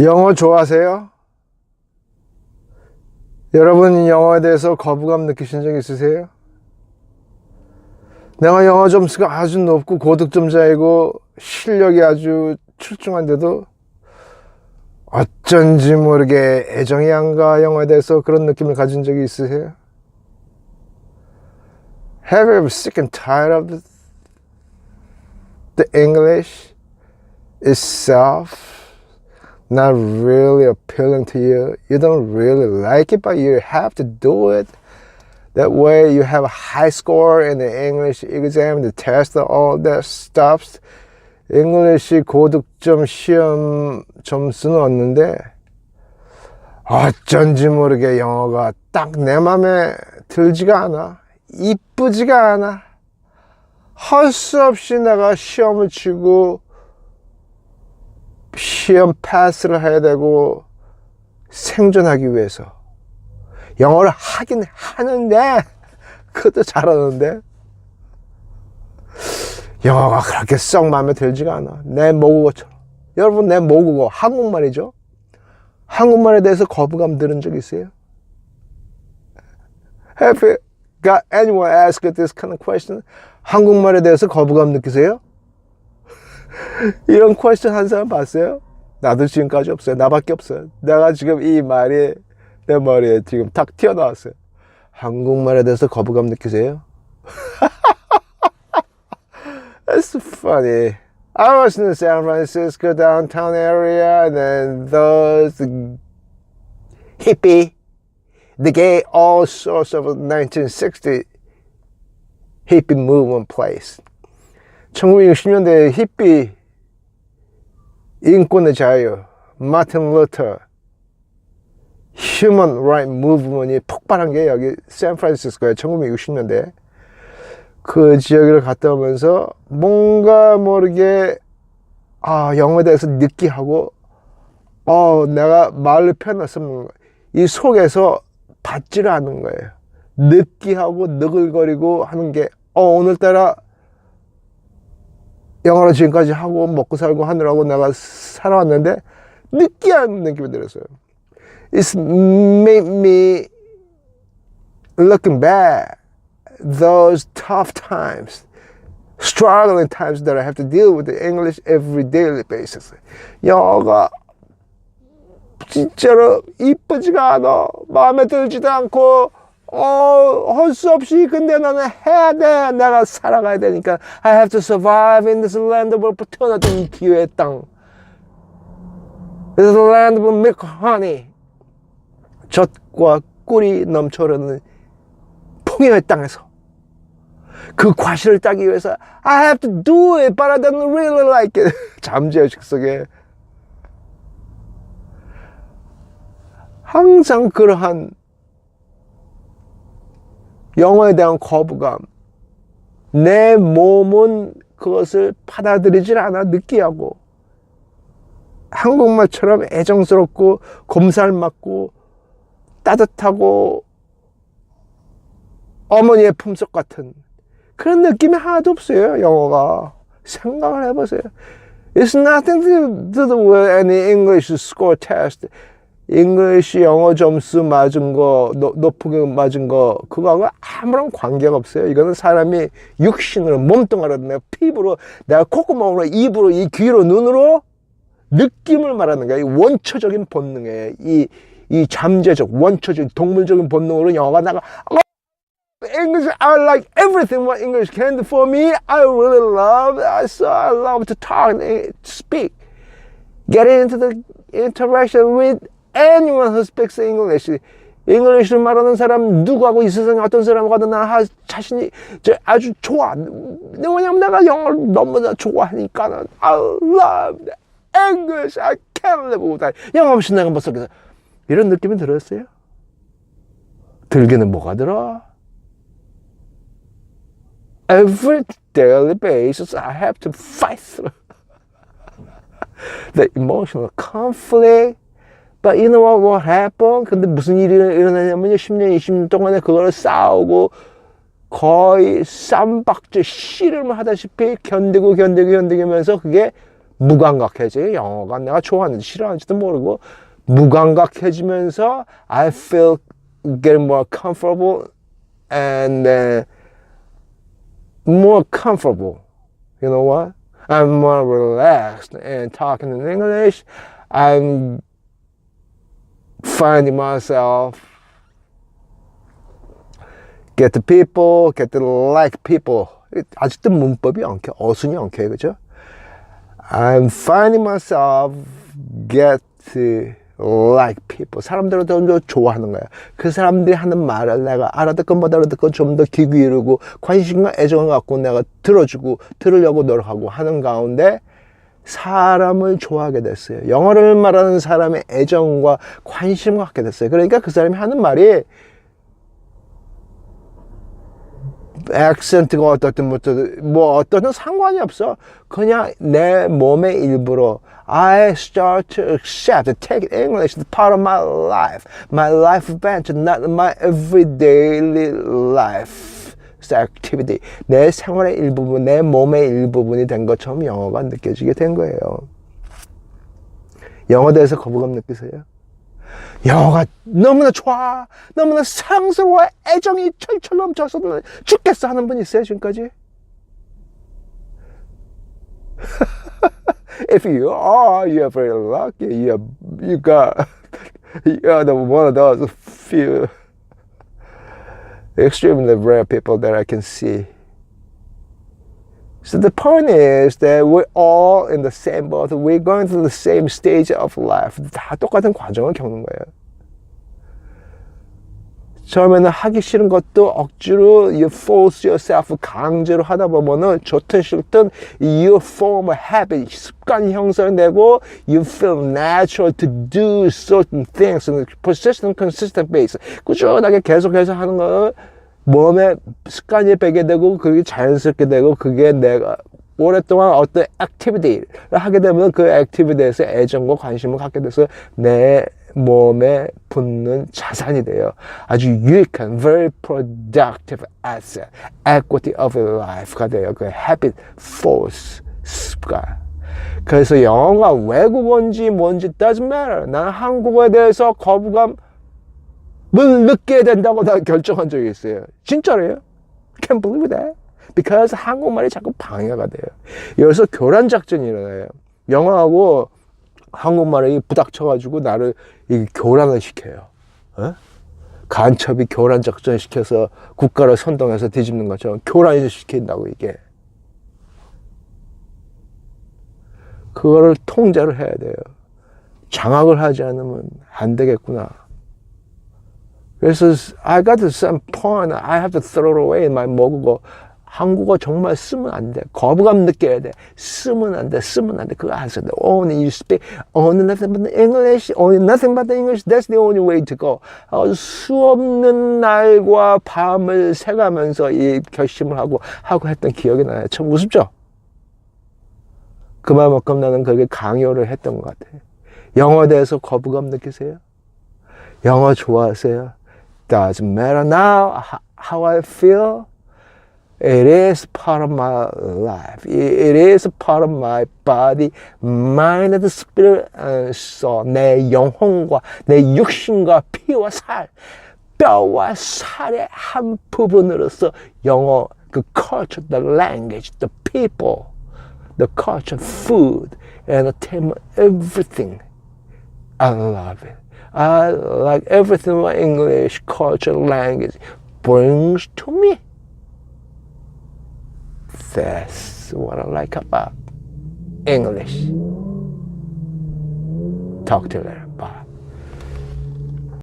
영어 좋아하세요? 여러분 영어에 대해서 거부감 느끼신 적 있으세요? 내가 영어 점수가 아주 높고 고득점자이고 실력이 아주 출중한데도 어쩐지 모르게 애정이 안가 영어에 대해서 그런 느낌을 가진 적이 있으세요? Have you ever sick and tired of the English itself? Not really appealing to you. You don't really like it, but you have to do it. That way, you have a high score in the English exam, the test, all that stuff. English 고득점 시험 점수는 얻는데 어쩐지 모르게 영어가 딱 내 맘에 들지가 않아. 이쁘지가 않아. 할 수 없이 내가 시험을 치고 시험 패스를 해야 되고 생존하기 위해서 영어를 하긴 하는데 그것도 잘하는데 영어가 그렇게 썩 마음에 들지가 않아 내 모국어처럼 여러분 내 모국어 한국말이죠 한국말에 대해서 거부감 들은 적 있어요? Have you got anyone ask this kind of question? 한국말에 대해서 거부감 느끼세요? 이런 퀘스천 한 사람 봤어요? 나도 지금까지 없어요. 나밖에 없어요. 내가 지금 이 말이 내 머리에 지금 탁 튀어나왔어요. 한국말에 대해서 거부감 느끼세요? That's funny. I was in the San Francisco downtown area, and then those hippie, they gave all sorts of 1960 hippie movement place. 1960년대 히피 인권의 자유, 마틴 루터, 휴먼 라이트 무브먼이 폭발한 게 여기 샌프란시스코에 1960년대 그 지역을 갔다 오면서 뭔가 모르게 아 영어에 대해서 느끼하고 어 내가 말을 표현했으면 이 속에서 받지를 않는 거예요. 느끼하고 느글거리고 하는 게 어 오늘따라 영어로 지금까지 하고 먹고 살고 하느라고 내가 살아왔는데 느끼한 느낌이 들었어요. It's made me looking back those tough times, struggling times that I have to deal with the English every daily basis. 영어가 진짜로 이쁘지가 않아. 마음에 들지도 않고 어, 할 수 없이 근데 나는 해야 돼. 내가 살아가야 되니까 I have to survive in this land of opportunity 이 기회의 땅. This land of milk honey. 젖과 꿀이 넘쳐흐르는 풍요의 땅에서 그 과실을 따기 위해서 I have to do it, but I don't really like it. 잠재의식 속에 항상 그러한 영어에 대한 거부감. 내 몸은 그것을 받아들이질 않아 느끼하고 한국말처럼 애정스럽고 곰살 맞고 따뜻하고 어머니의 품속 같은 그런 느낌이 하나도 없어요 영어가. 생각을 해보세요. It's nothing to do with any English score test 잉글리시 영어 점수 맞은 거 노, 높게 맞은 거 그거하고 아무런 관계가 없어요. 이거는 사람이 육신으로 몸뚱아리로 내 피부로 내가 콧구멍으로 입으로 이 귀로 눈으로 느낌을 말하는 거야. 이 원초적인 본능이에요. 이, 이 잠재적 원초적 동물적인 본능으로 영어가 나가 어, English, I like everything what English can do for me. I really love, I so I love to talk, speak, get into the interaction with anyone who speaks English. 잉글리시를 말하는 사람 누구하고 이 세상에 어떤 사람하고도 나 하- 자신이 저 아주 좋아. 왜냐면 내가 영어를 너무나 좋아하니까 는 I love English. I can't live without. it. 영어 없이 내가 못 살겠어. 이런 느낌이 들었어요? 들기는 뭐가 들어? Every daily basis I have to fight through the emotional conflict. But you know what, what happened? 근데 무슨 일이 일어나냐면요. 10년, 20년 동안에 그거를 싸우고 거의 쌈박질 씨름을 하다시피 견디고 견디고 견디면서 그게 무감각해져요. 영어가 내가 좋아하는지 싫어하는지도 모르고 무감각해지면서 I feel getting more comfortable and uh, more comfortable. You know what? I'm more relaxed and talking in English. I'm finding myself get the people, get the like people. 아직도 문법이 엉켜, 어순이 엉켜요, 그죠? I'm finding myself get like people. 사람들을 더 좋아하는 거야. 그 사람들이 하는 말을 내가 알아듣고 못 알아듣고 좀더 귀 기울이고 관심과 애정을 갖고 내가 들어주고 들으려고 노력하고 하는 가운데 사람을 좋아하게 됐어요. 영어를 말하는 사람의 애정과 관심을 갖게 됐어요. 그러니까 그 사람이 하는 말이 액센트가 어떻든 뭐 어떤 상관이 없어. 그냥 내 몸의 일부로 I start to accept, take English as part of my life, my life adventure, not my everyday life activity. 내 생활의 일부분, 내 몸의 일부분이 된 것처럼 영어가 느껴지게 된 거예요. 영어 대해서 거부감 느끼세요? 영어가 너무나 좋아, 너무나 사랑스러워, 애정이 철철 넘쳐서 죽겠어 하는 분 있어요, 지금까지? If you are, you're very lucky. You you got you're the one of those few extremely rare people that I can see. So the point is that we're all in the same boat. We're going through the same stage of life. 다 똑같은 과정을 겪는 거예요. 처음에는 하기 싫은 것도 억지로 you force yourself 강제로 하다 보면은 좋든 싫든 you form a habit 습관 형성되고 you feel natural to do certain things persistent, consistent basis 꾸준하게 계속해서 하는 거 몸에 습관이 배게 되고 그게 자연스럽게 되고 그게 내가 오랫동안 어떤 액티비티를 하게 되면 그 액티비티에서 애정과 관심을 갖게 돼서 내 몸에 붙는 자산이 돼요. 아주 유익한, very productive asset, equity of life가 돼요. 그 habit, force, 습관. 그래서 영어가 외국어인지 뭔지 doesn't matter. 나는 한국어에 대해서 거부감 을 느껴야 된다고 나 결정한 적이 있어요. 진짜로요? Can't believe that. Because 한국말이 자꾸 방해가 돼요. 여기서 교란 작전이 일어나요. 영어하고 한국말이 부닥쳐가지고 나를 이 교란을 시켜요. 어? 간첩이 교란 작전 시켜서 국가를 선동해서 뒤집는 것처럼 교란이 시킨다고 이게. 그거를 통제를 해야 돼요. 장악을 하지 않으면 안 되겠구나. 그래서 I got some point I have to throw away my 모국어. 한국어 정말 쓰면 안 돼. 거부감 느껴야 돼. 쓰면 안 돼. 쓰면 안 돼. 그거 안 써. Only you speak only nothing but English. Only nothing but English. That's the only way to go. 수 없는 날과 밤을 새가면서 이 결심을 하고 하고 했던 기억이 나요. 참 우습죠? 그만큼 나는 그게 강요를 했던 것 같아요. 영어에 대해서 거부감 느끼세요? 영어 좋아하세요? Doesn't matter now how I feel. It is part of my life. It is part of my body, mind, and spirit, and soul. 내 영혼과 내 육신과 피와 살, 뼈와 살의 한 부분으로서 영어, 그 culture, the language, the people, the culture, food, entertainment, everything. I love it. I like everything my English culture, language brings to me. That's what I like about English. Talk to later.